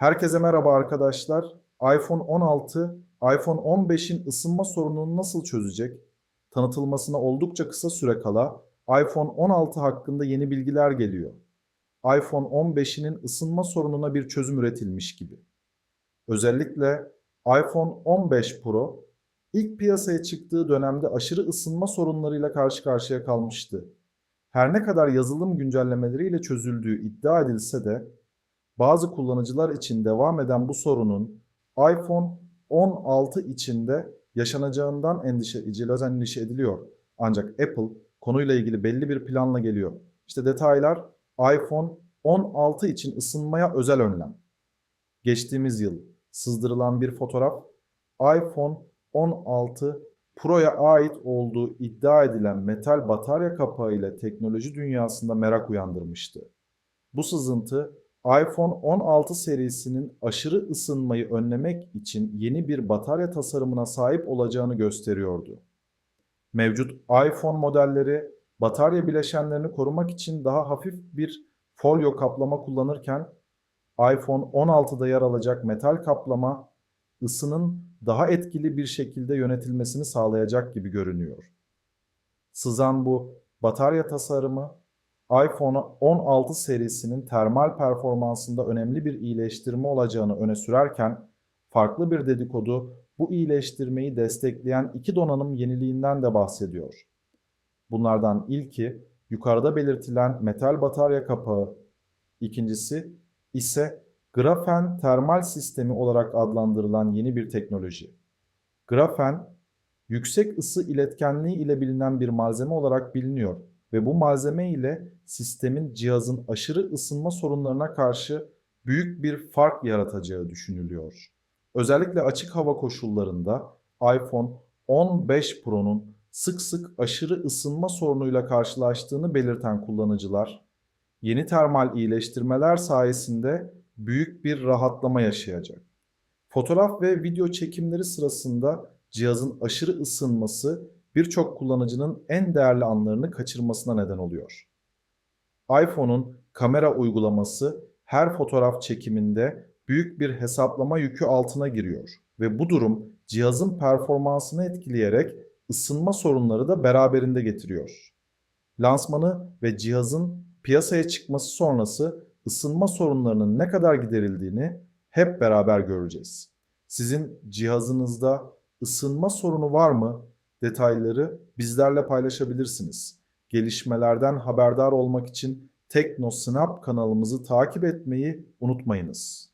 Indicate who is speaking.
Speaker 1: Herkese merhaba arkadaşlar. iPhone 16, iPhone 15'in ısınma sorununu nasıl çözecek? Tanıtılmasına oldukça kısa süre kala iPhone 16 hakkında yeni bilgiler geliyor. iPhone 15'inin ısınma sorununa bir çözüm üretilmiş gibi. Özellikle iPhone 15 Pro ilk piyasaya çıktığı dönemde aşırı ısınma sorunlarıyla karşı karşıya kalmıştı. Her ne kadar yazılım güncellemeleriyle çözüldüğü iddia edilse de bazı kullanıcılar için devam eden bu sorunun iPhone 16 içinde yaşanacağından endişe, endişe ediliyor. Ancak Apple konuyla ilgili belli bir planla geliyor. İşte detaylar iPhone 16 için ısınmaya özel önlem. Geçtiğimiz yıl sızdırılan bir fotoğraf iPhone 16 Pro'ya ait olduğu iddia edilen metal batarya kapağı ile teknoloji dünyasında merak uyandırmıştı. Bu sızıntı iPhone 16 serisinin aşırı ısınmayı önlemek için yeni bir batarya tasarımına sahip olacağını gösteriyordu. Mevcut iPhone modelleri batarya bileşenlerini korumak için daha hafif bir folyo kaplama kullanırken iPhone 16'da yer alacak metal kaplama ısının daha etkili bir şekilde yönetilmesini sağlayacak gibi görünüyor. Sızan bu batarya tasarımı iPhone 16 serisinin termal performansında önemli bir iyileştirme olacağını öne sürerken farklı bir dedikodu bu iyileştirmeyi destekleyen iki donanım yeniliğinden de bahsediyor. Bunlardan ilki yukarıda belirtilen metal batarya kapağı, ikincisi ise grafen termal sistemi olarak adlandırılan yeni bir teknoloji. Grafen, yüksek ısı iletkenliği ile bilinen bir malzeme olarak biliniyor ve bu malzeme ile sistemin cihazın aşırı ısınma sorunlarına karşı büyük bir fark yaratacağı düşünülüyor. Özellikle açık hava koşullarında iPhone 15 Pro'nun sık sık aşırı ısınma sorunuyla karşılaştığını belirten kullanıcılar, yeni termal iyileştirmeler sayesinde büyük bir rahatlama yaşayacak. Fotoğraf ve video çekimleri sırasında cihazın aşırı ısınması birçok kullanıcının en değerli anlarını kaçırmasına neden oluyor. iPhone'un kamera uygulaması her fotoğraf çekiminde büyük bir hesaplama yükü altına giriyor ve bu durum cihazın performansını etkileyerek ısınma sorunları da beraberinde getiriyor. Lansmanı ve cihazın piyasaya çıkması sonrası ısınma sorunlarının ne kadar giderildiğini hep beraber göreceğiz. Sizin cihazınızda ısınma sorunu var mı? Detayları bizlerle paylaşabilirsiniz. Gelişmelerden haberdar olmak için TeknoSnap kanalımızı takip etmeyi unutmayınız.